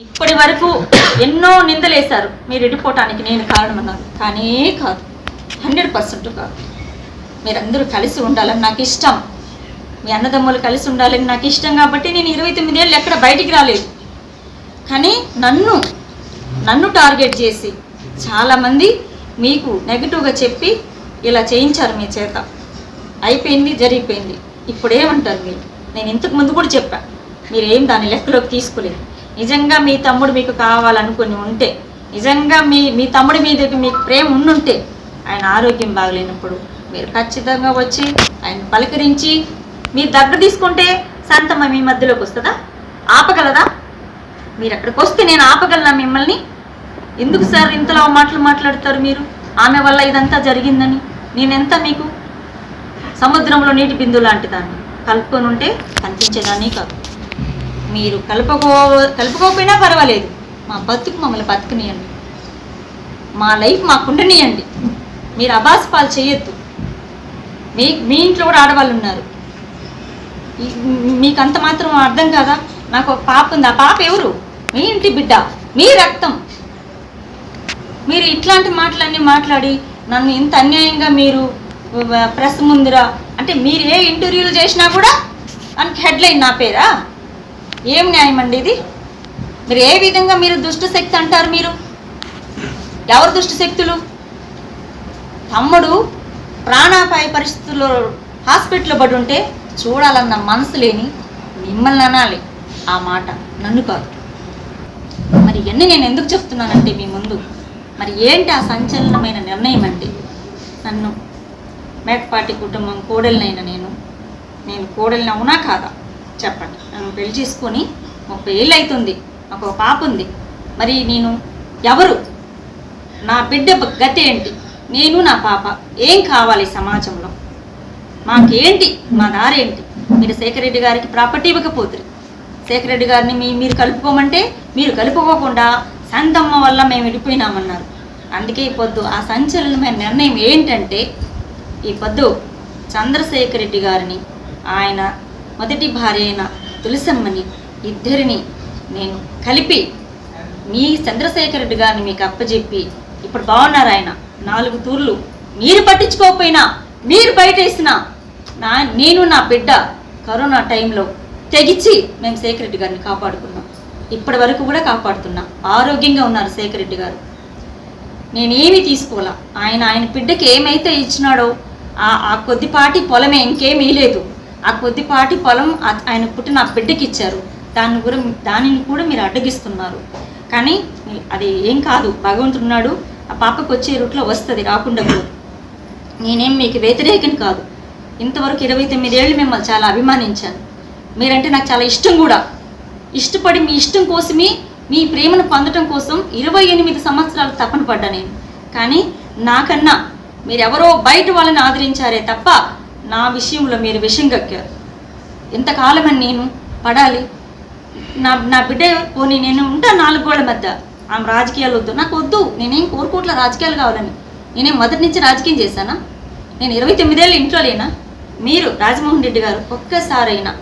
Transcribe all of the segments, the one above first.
ఇప్పటి వరకు ఎన్నో నిందలేశారు. మీరు ఎడిపోవటానికి నేను కారణమన్నారు. కానీ కాదు. హండ్రెడ్ పర్సెంట్ కాదు. మీరందరూ కలిసి ఉండాలని నాకు ఇష్టం. మీ అన్నదమ్ములు కలిసి ఉండాలని నాకు ఇష్టం కాబట్టి నేను ఇరవై తొమ్మిదేళ్ళు ఎక్కడ బయటికి రాలేదు. కానీ నన్ను నన్ను టార్గెట్ చేసి చాలామంది మీకు నెగిటివ్గా చెప్పి ఇలా చేయించారు మీ చేత. అయిపోయింది జరిగిపోయింది. ఇప్పుడు ఏమంటారు మీరు? నేను ఇంతకు ముందు కూడా చెప్పా. మీరేం దాని దాన్ని లెక్కలోకి తీసుకోలేదు. నిజంగా మీ తమ్ముడు మీకు కావాలనుకుని ఉంటే నిజంగా మీ మీ తమ్ముడి మీద మీకు ప్రేమ ఉండుంటే ఆయన ఆరోగ్యం బాగలేనప్పుడు మీరు ఖచ్చితంగా వచ్చి ఆయన పలకరించి మీరు దగ్గర తీసుకుంటే శాంతమ్మ మీ మధ్యలోకి వస్తుందా? ఆపగలదా? మీరు అక్కడికి వస్తే నేను ఆపగలనా మిమ్మల్ని? ఎందుకు సార్ ఇంతలో మాటలు మాట్లాడతారు మీరు? ఆమె వల్ల ఇదంతా జరిగిందని నేనెంత మీకు? సముద్రంలో నీటి బిందు లాంటి దాన్ని కలుపుకొని ఉంటే కనిపించేదాన్ని కాదు. మీరు కలుపుకో కలుపుకోకపోయినా పర్వాలేదు. మా బతుకు మమ్మల్ని బతుకునియండి. మా లైఫ్ మాకుండనియండి. మీరు అబాస్ పాలు చేయొద్దు. మీ మీ ఇంట్లో కూడా ఆడవాళ్ళు ఉన్నారు. మీకు అంత మాత్రం అర్థం కదా? నాకు ఒక పాప ఉంది. ఆ పాప ఎవరు? మీ ఇంటి బిడ్డ. మీ రక్తం. మీరు ఇట్లాంటి మాటలన్నీ మాట్లాడి నన్ను ఇంత అన్యాయంగా మీరు ప్రెస్ ముందురా. అంటే మీరు ఏ ఇంటర్వ్యూలు చేసినా కూడా దానికి హెడ్లైన్ నా పేరా? ఏం న్యాయం అండి ఇది? మీరు ఏ విధంగా మీరు దుష్ట శక్తి అంటారు మీరు? ఎవరు దుష్ట శక్తులు? తమ్ముడు ప్రాణాపాయ పరిస్థితుల్లో హాస్పిటల్లో పడి ఉంటే చూడాలన్న మనసు లేని మిమ్మల్ని అనాలి. ఆ మాట నన్ను కాదు. మరి ఇవన్నీ నేను ఎందుకు చెప్తున్నానంటే మీ ముందు. మరి ఏంటి ఆ సంచలనమైన నిర్ణయం అంటే? నన్ను మేకపాటి కుటుంబం కోడలినైనా నేను. నేను కోడలిని అవునా కాదా? చెప్పండి. నన్ను పెళ్ళి చేసుకొని ముప్పై ఏళ్ళు అవుతుంది నాకు ఒక పాప ఉంది. మరి నేను ఎవరు? నా బిడ్డ గతి ఏంటి? నేను నా పాప. ఏం కావాలి సమాజంలో? మాకేంటి? మా దారేంటి? మీరు శేఖర్ రెడ్డి గారికి ప్రాపర్టీ ఇవ్వకపోతుంది శేఖర్ రెడ్డి గారిని మీ మీరు కలుపుకోమంటే మీరు కలుపుకోకుండా శాంతమ్మ వల్ల మేము విడిపోయినామన్నారు. అందుకే ఈ పొద్దు ఆ సంచలనమైన నిర్ణయం ఏంటంటే ఈ పొద్దు చంద్రశేఖర్ రెడ్డి గారిని ఆయన మొదటి భార్య అయిన తులసమ్మని ఇద్దరిని నేను కలిపి మీ చంద్రశేఖర్ రెడ్డి గారిని మీకు అప్పచెప్పి ఇప్పుడు బాగున్నారు ఆయన. నాలుగు తూర్లు మీరు పట్టించుకోకపోయినా మీరు బయటేసిన నా నేను నా బిడ్డ కరోనా టైంలో తెగిచి మేము శేఖర్ రెడ్డి గారిని కాపాడుకున్నాం. ఇప్పటి వరకు కూడా కాపాడుతున్నాం. ఆరోగ్యంగా ఉన్నారు శేఖర్ రెడ్డి గారు. నేనేమి తీసుకోవాలా? ఆయన ఆయన బిడ్డకి ఏమైతే ఇచ్చినాడో ఆ ఆ కొద్దిపాటి పొలమే ఇంకేమీ లేదు. ఆ కొద్దిపాటి పొలం ఆయన పుట్టిన ఆ బిడ్డకి ఇచ్చారు దాన్ని కూడా దానిని కూడా మీరు అడ్డగిస్తున్నారు. కానీ అది ఏం కాదు. భగవంతుడు ఉన్నాడు. ఆ పాపకు వచ్చే రూట్లో వస్తుంది రాకుండా నేనేం మీకు వ్యతిరేకం కాదు. ఇంతవరకు ఇరవై తొమ్మిదేళ్ళు మిమ్మల్ని చాలా అభిమానించాను. మీరంటే నాకు చాలా ఇష్టం కూడా. ఇష్టపడి మీ ఇష్టం కోసమే మీ ప్రేమను పొందటం కోసం ఇరవై ఎనిమిది సంవత్సరాలు తపన పడ్డా నేను. కానీ నాకన్నా మీరెవరో బయట వాళ్ళని ఆదరించారే తప్ప నా విషయంలో మీరు విషయం కక్కారు. ఎంతకాలమని నేను పడాలి. నా నా బిడ్డ పోనీ నేను ఉంటా నాలుగు గోడల మధ్య. ఆమె రాజకీయాలు వద్దు. నాకు వద్దు. నేనేం కోరుకోట్ల రాజకీయాలు కావాలని. నేనేం మొదటి నుంచి రాజకీయం చేశానా? నేను ఇరవై తొమ్మిదేళ్ళు ఇంట్లో లేనా? మీరు రాజమోహన్ రెడ్డి గారు ఒక్కసారైనా.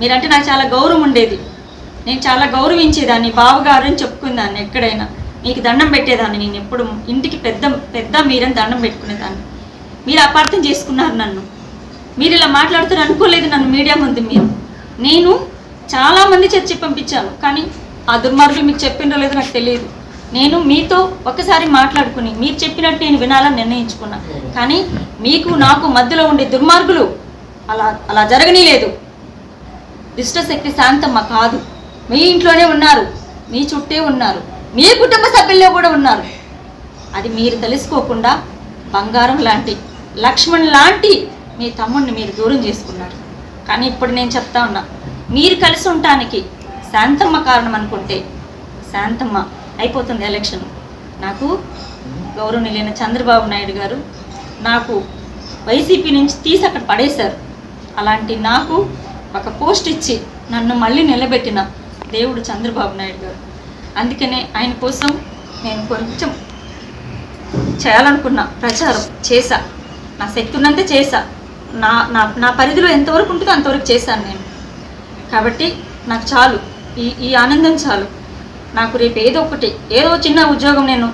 మీరంటే నాకు చాలా గౌరవం ఉండేది. నేను చాలా గౌరవించేదాన్ని బావగారు అని చెప్పుకునేదాన్ని ఎక్కడైనా. మీకు దండం పెట్టేదాన్ని. నేను ఎప్పుడు ఇంటికి పెద్ద పెద్ద మీరని దండం పెట్టుకునేదాన్ని. మీరు అపార్థం చేసుకున్నారు నన్ను. మీరు ఇలా మాట్లాడుతారు అనుకోలేదు నన్ను మీడియా ముందు మీరు. నేను చాలామంది చర్చి పంపించాను కానీ ఆ దుర్మార్గులు మీకు చెప్పిండో లేదో నాకు తెలియదు. నేను మీతో ఒకసారి మాట్లాడుకుని మీరు చెప్పినట్టు నేను వినాలని నిర్ణయించుకున్నా. కానీ మీకు నాకు మధ్యలో ఉండే దుర్మార్గులు అలా అలా జరగనీలేదు. దుష్టశక్తి శాంతమ్మ కాదు. మీ ఇంట్లోనే ఉన్నారు మీ చుట్టే ఉన్నారు మీ కుటుంబ సభ్యుల్లో కూడా ఉన్నారు. అది మీరు తెలుసుకోకుండా బంగారం లాంటి లక్ష్మణ్ లాంటి మీ తమ్ముడిని మీరు దూరం చేసుకున్నారు. కానీ ఇప్పుడు నేను చెప్తా ఉన్నా మీరు కలిసి ఉండటానికి శాంతమ్మ కారణం అనుకుంటే శాంతమ్మ అయిపోతుంది ఎలక్షన్. నాకు గౌరవనీయులైన చంద్రబాబు నాయుడు గారు నాకు వైసీపీ నుంచి తీసి అక్కడ పడేశారు. అలాంటి నాకు ఒక పోస్ట్ ఇచ్చి నన్ను మళ్ళీ నిలబెట్టిన దేవుడు చంద్రబాబు నాయుడు గారు. అందుకనే ఆయన కోసం నేను కొంచెం చేయాలనుకున్న ప్రచారం చేశా. నా శక్తి ఉన్నంతే చేశా. నా నా నా పరిధిలో ఎంతవరకు ఉంటుందో అంతవరకు చేశాను నేను. కాబట్టి నాకు చాలు. ఈ ఈ ఆనందం చాలు. నాకు రేపు ఏదో ఒకటి ఏదో చిన్న ఉద్యోగం నేను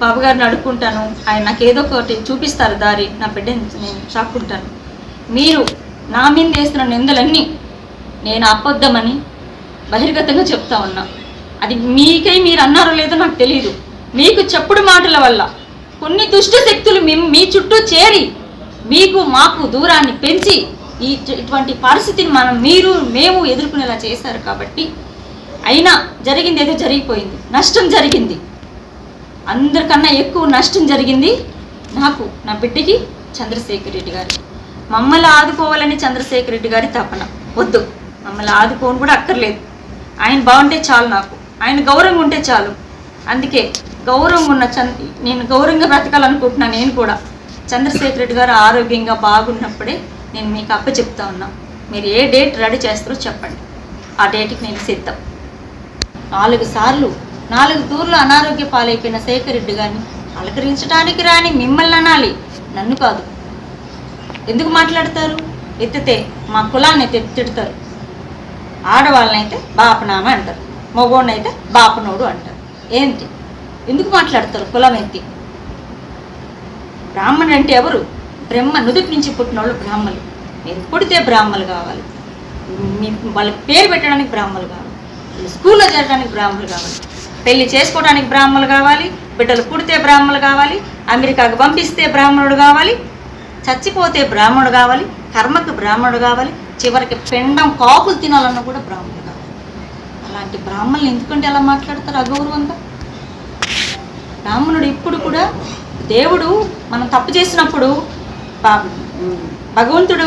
బాబు గారిని అడుక్కుంటాను. ఆయన నాకు ఏదో ఒకటి చూపిస్తారు దారి నా బిడ్డని నేను చాక్కుంటాను. మీరు నా మీద వేస్తున్న నిందలన్నీ నేను అప్పొద్దామని బహిర్గతంగా చెప్తా ఉన్నా. అది మీకై మీరు అన్నారో లేదో నాకు తెలియదు మీకు చెప్పుడు మాటల వల్ల కొన్ని దుష్ట శక్తులు మీ మీ చుట్టూ చేరి మీకు మాకు దూరాన్ని పెంచి ఈ ఇటువంటి పరిస్థితిని మనం మీరు మేము ఎదుర్కొనేలా చేశారు కాబట్టి అయినా జరిగింది ఏదో జరిగిపోయింది. నష్టం జరిగింది. అందరికన్నా ఎక్కువ నష్టం జరిగింది నాకు నా బిడ్డకి చంద్రశేఖర్ రెడ్డి గారు. మమ్మల్ని ఆదుకోవాలని చంద్రశేఖర్ రెడ్డి గారి తపన. వద్దు. మమ్మల్ని ఆదుకోని కూడా అక్కర్లేదు. ఆయన బాగుంటే చాలు నాకు. ఆయన గౌరవం ఉంటే చాలు. అందుకే గౌరవం ఉన్న చంద్ నేను గౌరవంగా బ్రతకాలనుకుంటున్నాను నేను కూడా. చంద్రశేఖర్ రెడ్డి గారు ఆరోగ్యంగా బాగున్నప్పుడే నేను మీకు అప్ప చెప్తా ఉన్నా. మీరు ఏ డేట్ రెడీ చేస్తారో చెప్పండి. ఆ డేట్కి నేను సిద్ధం. నాలుగు సార్లు నాలుగు తూర్లు అనారోగ్య పాలైపోయిన శేఖర్ రెడ్డి గారిని అలకరించడానికి రాని మిమ్మల్ని అనాలి. నన్ను కాదు. ఎందుకు మాట్లాడతారు? ఎత్తితే మా కులాన్ని తి- తిడతారు. ఆడవాళ్ళనైతే బాపనామ అంటారు. మగోడినైతే బాపనోడు అంటారు. ఏంటి? ఎందుకు మాట్లాడతారు కులం ఎత్తి బ్రాహ్మణుడు అంటే ఎవరు? బ్రహ్మ నుదుటి నుంచి పుట్టిన వాళ్ళు బ్రాహ్మలు. మీరు పుడితే బ్రాహ్మలు కావాలి. మీ వాళ్ళకి పేరు పెట్టడానికి బ్రాహ్మలు కావాలి. స్కూల్లో చేరడానికి బ్రాహ్మలు కావాలి. పెళ్ళి చేసుకోవడానికి బ్రాహ్మలు కావాలి. బిడ్డలు పుడితే బ్రాహ్మలు కావాలి. అమెరికాకు పంపిస్తే బ్రాహ్మణుడు కావాలి. చచ్చిపోతే బ్రాహ్మణుడు కావాలి. కర్మకు బ్రాహ్మణుడు కావాలి. చివరికి పిండం కాకులు తినాలన్నా కూడా బ్రాహ్మణుడు. అలాంటి బ్రాహ్మణులు ఎందుకంటే ఎలా మాట్లాడతారు అగౌరవంగా? బ్రాహ్మణుడు ఇప్పుడు కూడా దేవుడు మనం తప్పు చేసినప్పుడు భగవంతుడు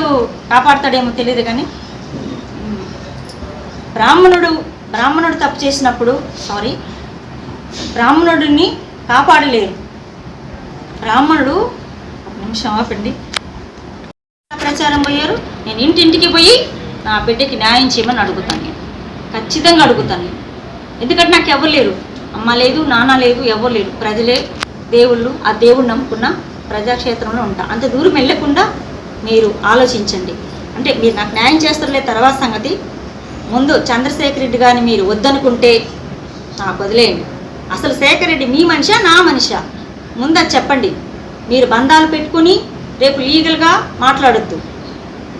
కాపాడతాడేమో తెలియదు కానీ బ్రాహ్మణుడు బ్రాహ్మణుడు తప్పు చేసినప్పుడు సారీ బ్రాహ్మణుడిని కాపాడలేరు. బ్రాహ్మణుడు ఒక నిమిషం ఆపండి. ప్రచారం పోయారు. నేను ఇంటింటికి పోయి నా బిడ్డకి న్యాయం చేయమని అడుగుతాను. నేను ఖచ్చితంగా అడుగుతాను నేను. ఎందుకంటే నాకు ఎవరు లేరు. అమ్మ లేదు నాన్న లేదు ఎవరు లేరు. ప్రజలే దేవుళ్ళు ఆ దేవుడు నమ్ముకున్న ప్రజాక్షేత్రంలో ఉంటా. అంత దూరం వెళ్ళకుండా మీరు ఆలోచించండి. అంటే మీరు నాకు న్యాయం చేస్తారులే తర్వాత సంగతి. ముందు చంద్రశేఖర్ రెడ్డి గారిని మీరు వద్దనుకుంటే నాకు వదిలేయండి అసలు శేఖర్ రెడ్డి మీ మనిషా నా మనిషా? ముందు చెప్పండి. మీరు బంధాలు పెట్టుకుని రేపు లీగల్గా మాట్లాడొద్దు.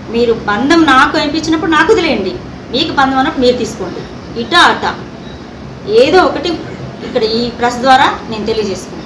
మీరు బంధం నాకు అనిపించినప్పుడు నాకు వదిలేయండి. మీకు బంధం అన్నప్పుడు మీరు తీసుకోండి. ఇట అట. ఏదో ఒకటి ఇక్కడ ఈ ప్రెస్ ద్వారా నేను తెలియజేసుకుంటాను.